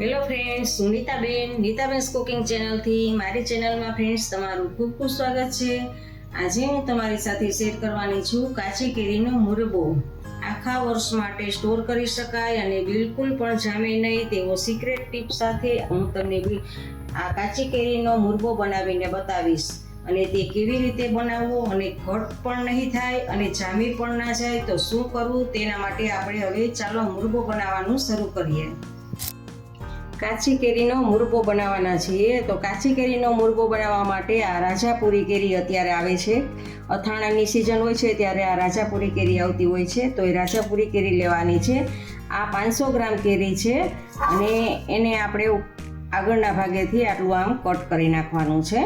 Hello friends હું Nitaben નીતાબેન્સ cooking ચેનલથી મારી ચેનલમાં ફ્રેન્ડ્સ તમારું ખૂબ ખૂબ સ્વાગત છે. આજે હું તમારી સાથે શેર કરવાની છું કાચી કેરીનો મુરબો. આખા વર્ષ માટે સ્ટોર કરી શકાય અને બિલકુલ પણ જામે નહીં તેવો સિક્રેટ ટીપ સાથે હું તમને આ કાચી કેરીનો મુરબો બનાવીને બતાવીશ. અને તે કેવી રીતે બનાવવો અને ઘટ પણ નહીં થાય અને જામી પણ ના જાય તો શું કરવું તેના માટે આપણે હવે ચાલો મુરબો બનાવવાનું શરૂ કરીએ. કાચી કેરીનો મુરબો બનાવવાના છીએ. તો કાચી કેરીનો મુરબો બનાવવા માટે આ રાજાપુરી કેરી અત્યારે આવે છે. અથાણાની સિઝન હોય છે ત્યારે આ રાજાપુરી કેરી આવતી હોય છે. તો એ રાજાપુરી કેરી લેવાની છે. આ પાંચસો ગ્રામ કેરી છે અને એને આપણે આગળના ભાગેથી આટલું આમ કટ કરી નાખવાનું છે.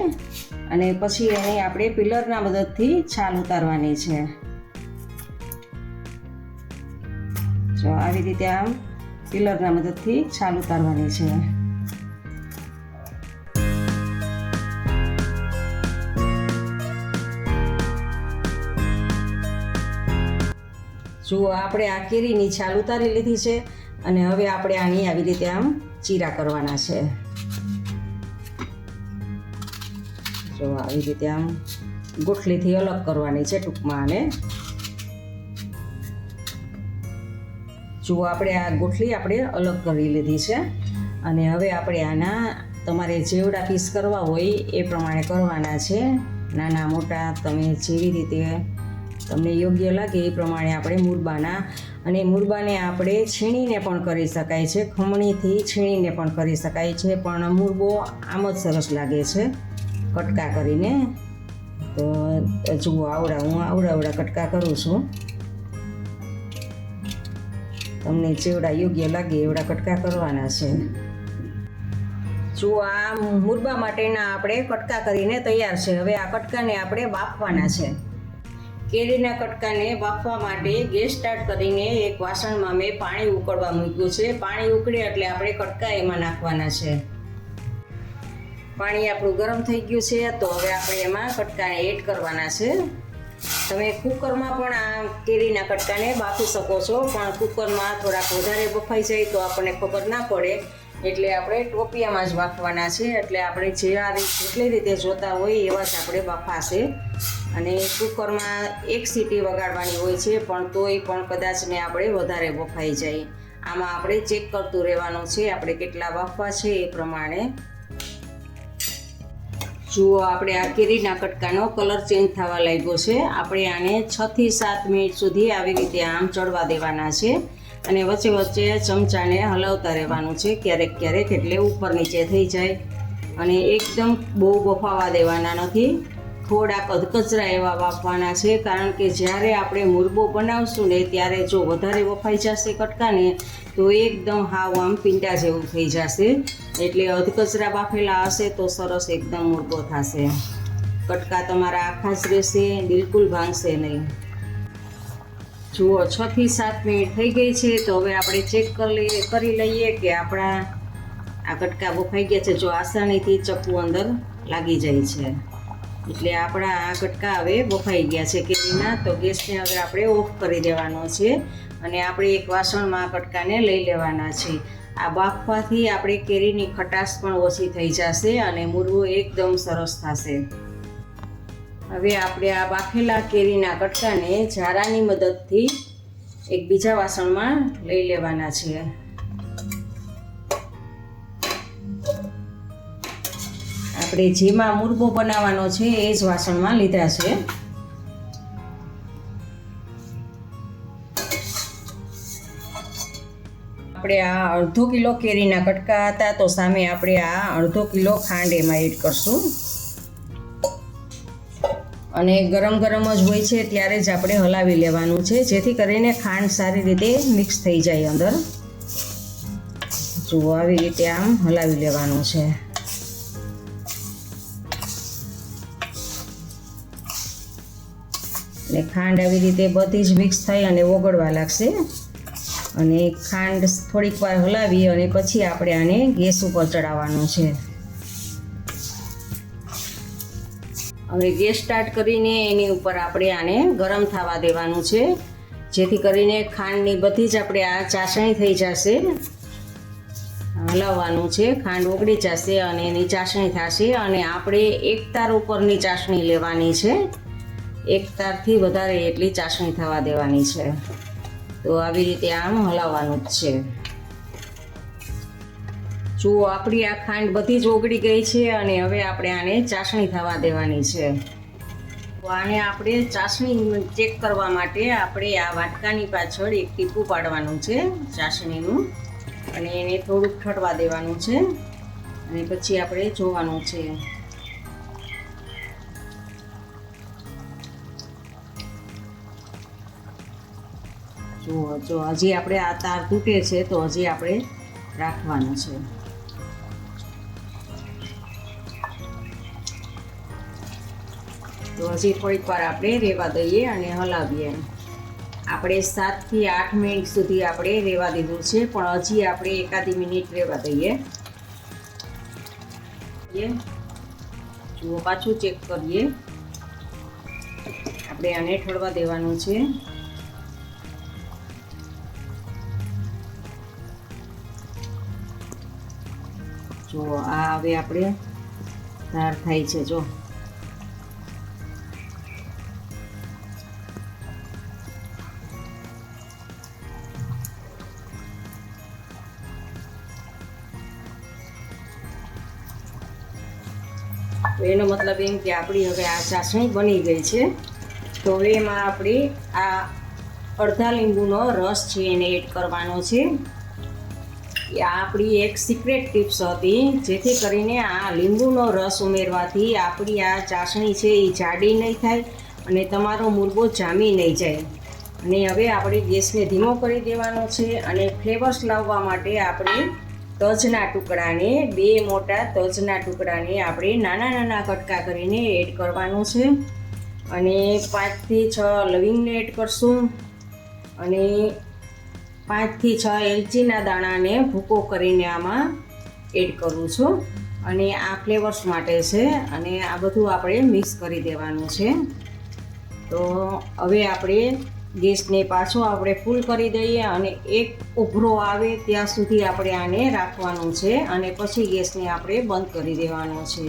અને પછી એને આપણે પિલરના મદદથી છાલ ઉતારવાની છે. જો આવી રીતે આમ પિલરના મદદથી છાલ ઉતારવાની છે. જુઓ, આપણે આ કેરીની છાલ ઉતારી લીધી છે અને હવે આપણે આની આવી રીતે આમ ચીરા કરવાના છે. જો આવી રીતે આમ ગોઠલીથી અલગ કરવાની છે ટૂંકમાં આને જુઓ આપણે આ ગોઠલી આપણે અલગ કરી લીધી છે અને હવે આપણે આના તમારે જેવડા પીસ કરવા હોય એ પ્રમાણે કરવાના છે. નાના મોટા તમે જેવી રીતે તમને યોગ્ય લાગે એ પ્રમાણે આપણે મુરબાના અને મુરબાને આપણે છીણીને પણ કરી શકાય છે. ખમણીથી છીણીને પણ કરી શકાય છે. પણ મુરબો આમ જ સરસ લાગે છે કટકા કરીને. તો જુઓ આવડા, હું આવડા આવડા કટકા કરું છું. તમને જેવડા યોગ્ય લાગે એવડા કટકા કરવાના છે. જો આ મુરબા માટેના આપણે કટકા કરીને તૈયાર છે. હવે આ કટકાને આપણે બાફવાના છે. કેરીના કટકાને બાફવા માટે ગેસ સ્ટાર્ટ કરીને એક વાસણમાં મેં પાણી ઉકળવા મૂક્યું છે. પાણી ઉકળે એટલે આપણે કટકા એમાં નાખવાના છે. પાણી આપણું ગરમ થઈ ગયું છે, તો હવે આપણે એમાં કટકાને એડ કરવાના છે. તમે કુકરમાં પણ આ કેરીના કટકાને બાફી શકો છો, પણ કુકરમાં થોડાક વધારે બફાઈ જાય તો આપણને ખબર ના પડે. એટલે આપણે ટોપિયામાં જ બાફવાના છે, એટલે આપણે જેવા જેટલી રીતે જોતા હોય એવા જ આપણે બાફાશે. અને કુકરમાં એક સીટી વગાડવાની હોય છે, પણ તોય પણ કદાચ ને આપણે વધારે બફાઈ જાય. આમાં આપણે ચેક કરતું રહેવાનું છે, આપણે કેટલા બાફવા છે એ પ્રમાણે. જુઓ આપણે આ કેરીના કટકાનો કલર ચેન્જ થવા લાગ્યો છે. આપણે આને છ થી સાત મિનિટ સુધી આવી રીતે આમ ચડવા દેવાના છે અને વચ્ચે વચ્ચે ચમચાને હલાવતા રહેવાનું છે ક્યારેક ક્યારેક એટલે ઉપર નીચે થઈ જાય અને એકદમ બહુ બફાવા દેવાના નથી. થોડાક અધકચરા એવા બાફવાના છે, કારણ કે જ્યારે આપણે મુરબો બનાવશું ને ત્યારે જો વધારે વફાઈ જશે કટકાને, તો એકદમ હાવ આમ પીંડા જેવું થઈ જશે. એટલે અધકચરા બાફેલા હશે તો સરસ એકદમ મુરબો થશે. કટકા તમારા આખા જ રહેશે, બિલકુલ ભાંગશે નહીં. જુઓ, છ થી સાત મિનિટ થઈ ગઈ છે, તો હવે આપણે ચેક કરી કરી લઈએ કે આપણા આ કટકા બફાઈ ગયા છે, જો આસાનીથી ચપ્પુ અંદર લાગી જાય છે. એટલે આપણા આ કટકા હવે બફાઈ ગયા છે કેરીના તો ગેસને હવે આપણે ઓફ કરી દેવાનો છે અને આપણે એક વાસણમાં આ કટકાને લઈ લેવાના છે. આ બાફવાથી આપણે કેરીની ખટાશ પણ ઓછી થઈ જશે અને મૂળવું એકદમ સરસ થશે. હવે આપણે આ બાફેલા કેરીના કટકાને ઝારાની મદદથી એક બીજા વાસણમાં લઈ લેવાના છે. આપણે જેમાં મુરબો બનાવવાનો છે એ જ વાસણમાં લીધા છે. આપણે આ અડધો કિલો કેરીના કટકા હતા તો સામે આપણે આ અડધો કિલો ખાંડ એમાં એડ કરશું. અને ગરમ ગરમ જ હોય છે ત્યારે જ આપણે હલાવી લેવાનું છે, જેથી કરીને ખાંડ સારી રીતે મિક્સ થઈ જાય અંદર. જુઓ આવી રીતે આમ હલાવી લેવાનું છે. અને ખાંડ આવી રીતે બધી જ મિક્સ થઈ અને ઓગળવા લાગશે. અને ખાંડ થોડીક વાર હલાવી અને પછી આપણે આને ગેસ ઉપર ચડાવવાનું છે. હવે ગેસ સ્ટાર્ટ કરીને એની ઉપર આપણે આને ગરમ થવા દેવાનું છે. જેથી કરીને ખાંડની બધી જ આપણે આ ચાસણી થઈ જશે. હલાવવાનું છે. ખાંડ ઓગળી જશે અને એની ચાસણી થશે અને આપણે એક તાર ઉપરની ચાસણી લેવાની છે. એક તારથી વધારે એટલી ચાસણી થવા દેવાની છે. તો આવી રીતે આમ હલાવવાનું જ છે. જુઓ આપણી આ ખાંડ બધી જ ઓગળી ગઈ છે અને હવે આપણે આને ચાસણી થવા દેવાની છે. તો આને આપણે ચાસણી ચેક કરવા માટે આપણે આ વાટકાની પાછળ એક ટીપું પાડવાનું છે ચાસણીનું. અને એને થોડુંક ઠરવા દેવાનું છે. અને પછી આપણે જોવાનું છે. જુઓ જો હજી આપણે આ તાર તૂટે છે, તો હજી આપણે રાખવાનું છે. તો હજી થોડીક વાર આપણે રેવા દઈએ અને હલાવીએ. આપણે સાતથી આઠ મિનિટ સુધી આપણે રેવા દીધું છે, પણ હજી આપણે એકાદી મિનિટ રેવા દઈએ. જુઓ, પાછું ચેક કરીએ. આપણે આને ઠળવા દેવાનું છે. જો આ હવે આપણે ધાર થાય છે, જો. એનો મતલબ એમ કે આપણી હવે આ ચાસણી બની ગઈ છે. તો હવે એમાં આપણે આ અડધા લીંબુનો રસ છે એને એડ કરવાનો છે. આપણી એક સિક્રેટ ટિપ્સ હતી, જેથી કરીને આ લીંબુનો રસ ઉમેરવાથી આપણી આ ચાસણી છે એ જાડી નહીં થાય અને તમારો મુરબો જામી નહીં જાય. અને હવે આપણે ગેસને ધીમો કરી દેવાનો છે અને ફ્લેવર્સ લાવવા માટે આપણે તજના ટુકડાને, બે મોટા તજના ટુકડાને આપણે નાના નાના કટકા કરીને એડ કરવાનું છે. અને પાંચથી છ લવિંગને એડ કરશું. અને પાંચથી છ એલચીના દાણાને ભૂકો કરીને આમાં એડ કરું છું. અને આ ફ્લેવર્સ માટે છે અને આ બધું આપણે મિક્સ કરી દેવાનું છે. તો હવે આપણે ગેસને પાછો આપણે ફૂલ કરી દઈએ અને એક ઉભરો આવે ત્યાં સુધી આપણે આને રાખવાનું છે અને પછી ગેસને આપણે બંધ કરી દેવાનો છે.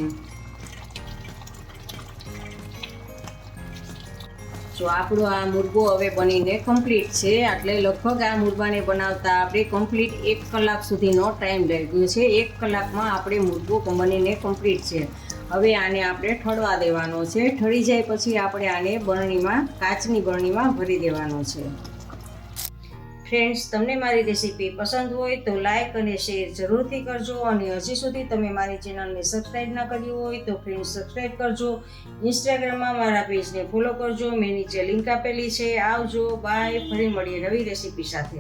જો આપણો આ મુરગો હવે બનીને કમ્પ્લીટ છે, એટલે લગભગ આ મુરગાને બનાવતા આપણે કમ્પ્લીટ એક કલાક સુધીનો ટાઈમ લાગ્યો છે. એક કલાકમાં આપણે મુરગો બનીને કમ્પ્લીટ છે. હવે આને આપણે ઠળવા દેવાનો છે. ઠળી જાય પછી આપણે આને બરણીમાં, કાચની બરણીમાં ભરી દેવાનો છે. ફ્રેન્ડ્સ તમને મારી રેસીપી પસંદ હોય તો લાઇક અને શેર જરૂરથી કરજો અને હજી સુધી તમે મારી ચેનલને સબસ્ક્રાઈબ ના કર્યું હોય તો ફ્રેન્ડ્સ સબસ્ક્રાઈબ કરજો. ઇન્સ્ટાગ્રામમાં મારા પેજને ફોલો કરજો. મેં નીચે લિંક આપેલી છે. આવજો. બાય ફરી મળીએ નવી રેસીપી સાથે.